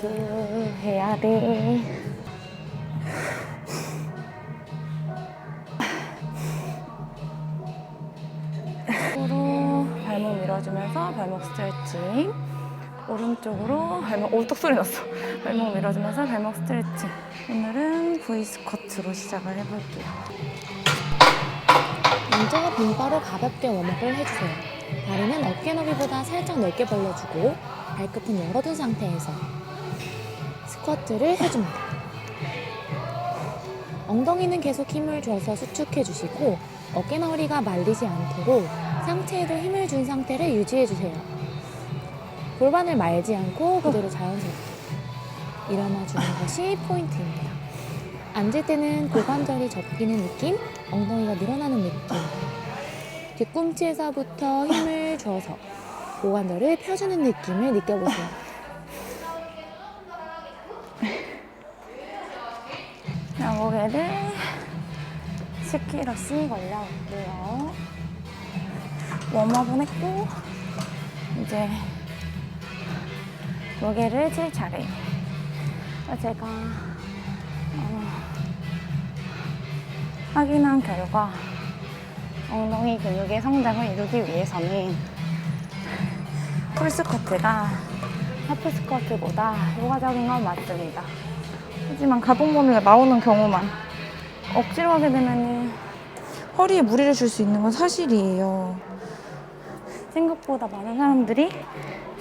다이어트 해야 돼. 으로 발목 밀어주면서 발목 스트레칭. 오른쪽으로 발목 오뚝 소리 났어. 발목 밀어주면서 발목 스트레칭. 오늘은 V 스쿼트로 시작을 해볼게요. 먼저 빈바로 가볍게 웜업을 해주세요. 다리는 어깨 너비보다 살짝 넓게 벌려주고 발끝은 열어둔 상태에서 스쿼트를 해줍니다. 엉덩이는 계속 힘을 줘서 수축해주시고 어깨나 허리가 말리지 않도록 상체에도 힘을 준 상태를 유지해주세요. 골반을 말지 않고 그대로 자연스럽게 일어나주는 것이 포인트입니다. 앉을 때는 골반절이 접히는 느낌, 엉덩이가 늘어나는 느낌. 뒤꿈치에서부터 힘을 줘서 고관절을 펴주는 느낌을 느껴보세요. 양고개를 10kg씩 올려볼게요. 웜업은 했고, 이제 무게를 칠 차례. 제가 어, 확인한 결과 엉덩이 근육의 성장을 이루기 위해서는 풀스쿼트가 하프 스쿼트보다 효과적인 건 맞습니다. 하지만 가동 범위가 나오는 경우만 억지로 하게 되면은 허리에 무리를 줄 수 있는 건 사실이에요. 생각보다 많은 사람들이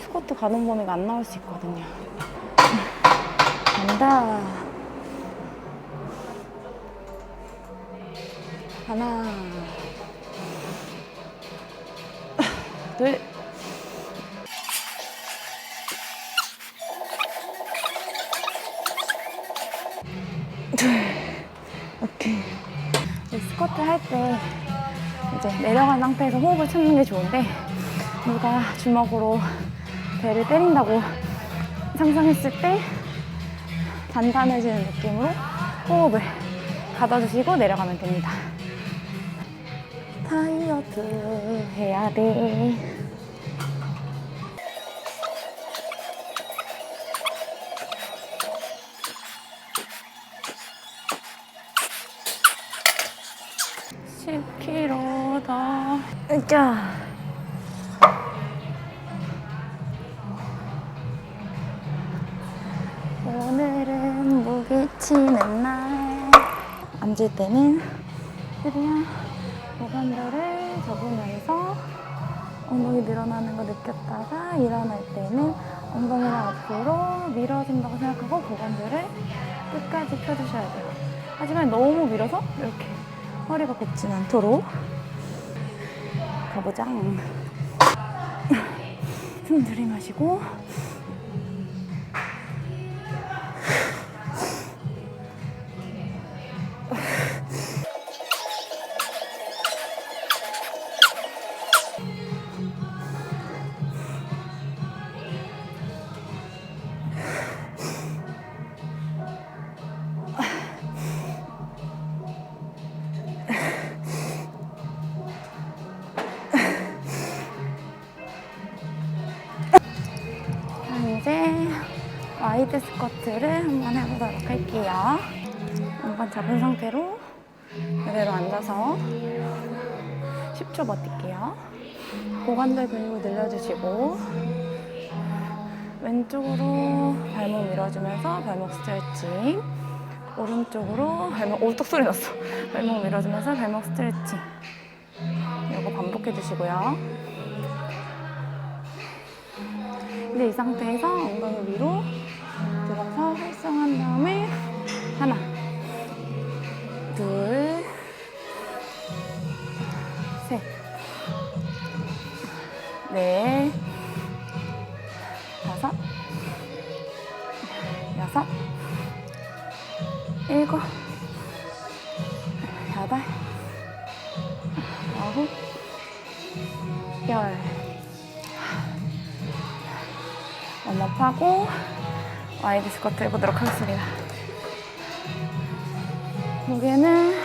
스쿼트 가동 범위가 안 나올 수 있거든요. 간다. 하나, 둘, 할 때 이제 내려간 상태에서 호흡을 참는 게 좋은데 누가 주먹으로 배를 때린다고 상상했을 때 단단해지는 느낌으로 호흡을 가둬주시고 내려가면 됩니다. 다이어트 해야 돼. 십 k 로 더. 으쌰. 오늘은 무게치는 날. 앉을 때는 최대한 고관절을 접으면서 엉덩이 늘어나는 거 느꼈다가 일어날 때는 엉덩이를 앞으로 밀어준다고 생각하고 고관절을 끝까지 펴주셔야 돼요. 하지만 너무 밀어서 이렇게 허리가 굽진 않도록 가보자. 숨 들이마시고 와이드 스쿼트를 한번 해보도록 할게요. 한번 잡은 상태로 그대로 앉아서 10초 버틸게요. 고관절 근육을 늘려주시고 왼쪽으로 발목 밀어주면서 발목 스트레칭 오른쪽으로 발목 오뚝 소리 났어. 발목 밀어주면서 발목 스트레칭 이거 반복해 주시고요. 이제 이 상태에서 엉덩이 위로 일곱, 여덟, 아홉, 열. 웜업하고 와이드 스쿼트 해보도록 하겠습니다. 무게는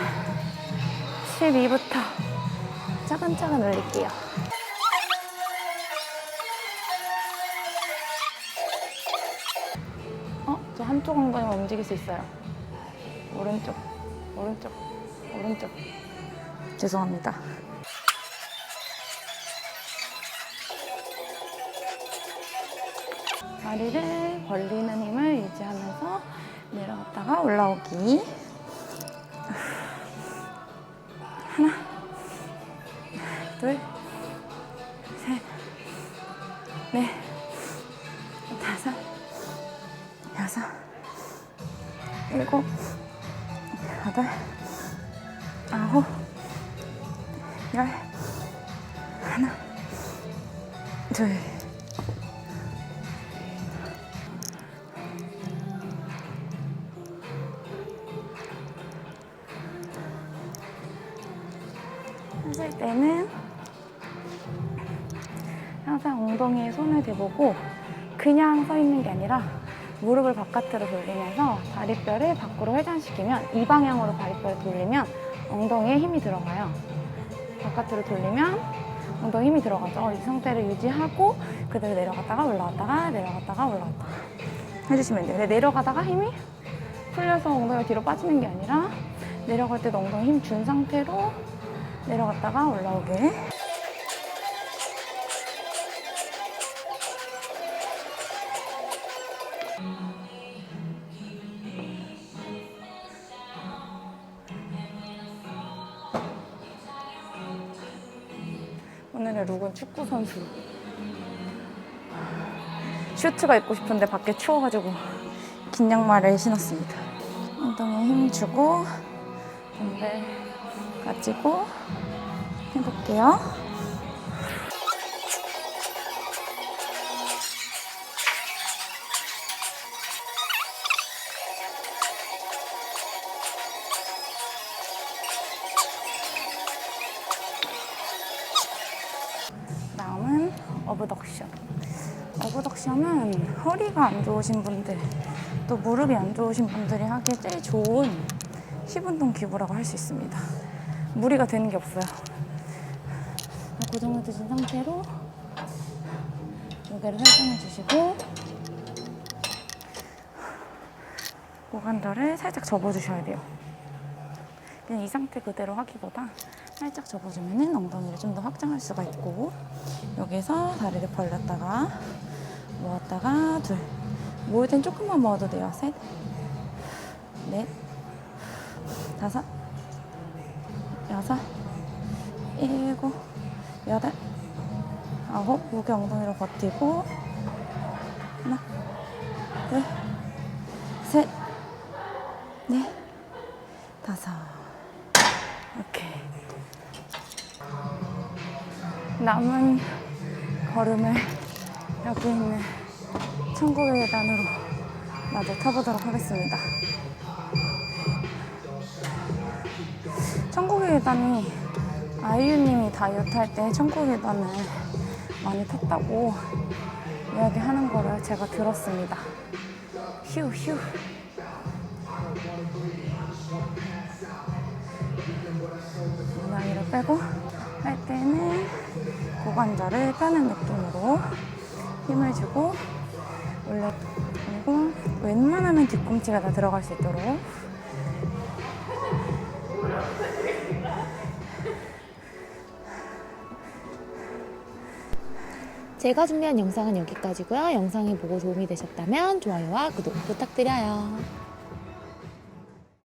12부터 차근차근 올릴게요. 한쪽 엉덩이만 움직일 수 있어요. 오른쪽, 오른쪽, 오른쪽. 죄송합니다. 다리를 벌리는 힘을 유지하면서 내려갔다가 올라오기. 하나, 둘, 셋, 넷, 다섯, 여섯, 일곱, 여덟, 아홉, 열, 하나, 둘. 하실 때는 항상 엉덩이에 손을 대보고 그냥 서 있는 게 아니라 무릎을 바깥으로 돌리면서 다리뼈를 밖으로 회전시키면 이 방향으로 다리뼈를 돌리면 엉덩이에 힘이 들어가요. 바깥으로 돌리면 엉덩이 힘이 들어가죠. 이 상태를 유지하고 그대로 내려갔다가 올라왔다가 내려갔다가 올라왔다가 해주시면 돼요. 내려가다가 힘이 풀려서 엉덩이가 뒤로 빠지는 게 아니라 내려갈 때도 엉덩이 힘 준 상태로 내려갔다가 올라오게. 오늘의 룩은 축구 선수. 슈트가 입고 싶은데 밖에 추워가지고 긴 양말을 신었습니다. 엉덩이에 힘 주고 덤벨 가지고 해볼게요. 어브덕션. 어브덕션은 허리가 안 좋으신 분들, 또 무릎이 안 좋으신 분들이 하기에 제일 좋은 힙운동 기구라고 할 수 있습니다. 무리가 되는 게 없어요. 고정해 두신 상태로 무게를 설정해 주시고 고관절을 살짝 접어주셔야 돼요. 그냥 이 상태 그대로 하기보다 살짝 접어주면 엉덩이를 좀 더 확장할 수가 있고 여기서 다리를 벌렸다가 모았다가 둘. 모을 땐 조금만 모아도 돼요. 셋. 넷, 다섯, 여섯, 일곱, 여덟, 아홉, 목에 엉덩이로 버티고 하나, 둘, 셋, 넷, 다섯. 오케이. 남은 걸음을 여기 있는 천국의 계단으로 마저 타보도록 하겠습니다. 천국의 계단이 아이유님이 다이어트 할 때 천국의 계단을 많이 탔다고 이야기하는 거를 제가 들었습니다. 휴, 휴. 엉덩이를 빼고 할 때는 고관절을 펴는 느낌으로 힘을 주고 올려 그리고 웬만하면 뒤꿈치가 다 들어갈 수 있도록 제가 준비한 영상은 여기까지고요. 영상이 보고 도움이 되셨다면 좋아요와 구독 부탁드려요.